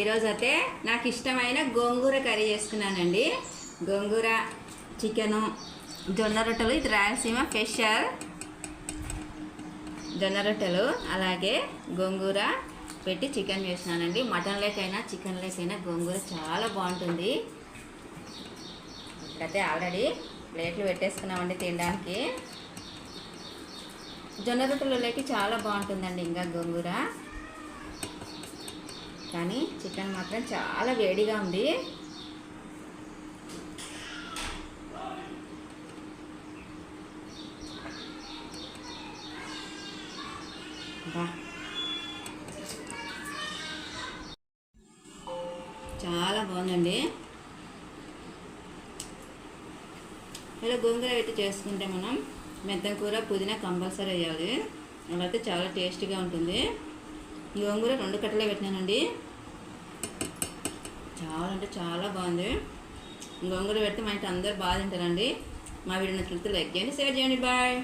ఈరోజు అయితే నాకు ఇష్టమైన గోంగూర కర్రీ చేసుకున్నానండి గోంగూర చికెను జొన్న రొట్టెలు ఇది రాయలసీమ స్పెషల్. జొన్న రొట్టెలు అలాగే గోంగూర పెట్టి చికెన్ చేసినానండి మటన్ లేకైనా చికెన్ లేకైనా గోంగూర చాలా బాగుంటుంది. ఇప్పుడైతే ఆల్రెడీ ప్లేట్లు పెట్టేసుకున్నామండి తినడానికి. జొన్న రొట్టెలు లేక చాలా బాగుంటుందండి ఇంకా గోంగూర. కానీ చికెన్ మాత్రం చాలా వేడిగా ఉంది. చాలా బాగుందండి. ఇలా గోంగూర పెట్టి చేసుకుంటే మనం మెత్తం కూర పుదీనా కంపల్సరీ వేయాలి. అలా అయితే చాలా టేస్టీగా ఉంటుంది. గోంగూర రెండు కట్టలే పెట్టినానండి. చాలా అంటే చాలా బాగుంది. గోంగూర పెడితే మా ఇంటి అందరు బాగా తింటారండి. మా వీడియో నచ్చినట్లయితే లైక్ చేయండి షేర్ చేయండి బాయ్.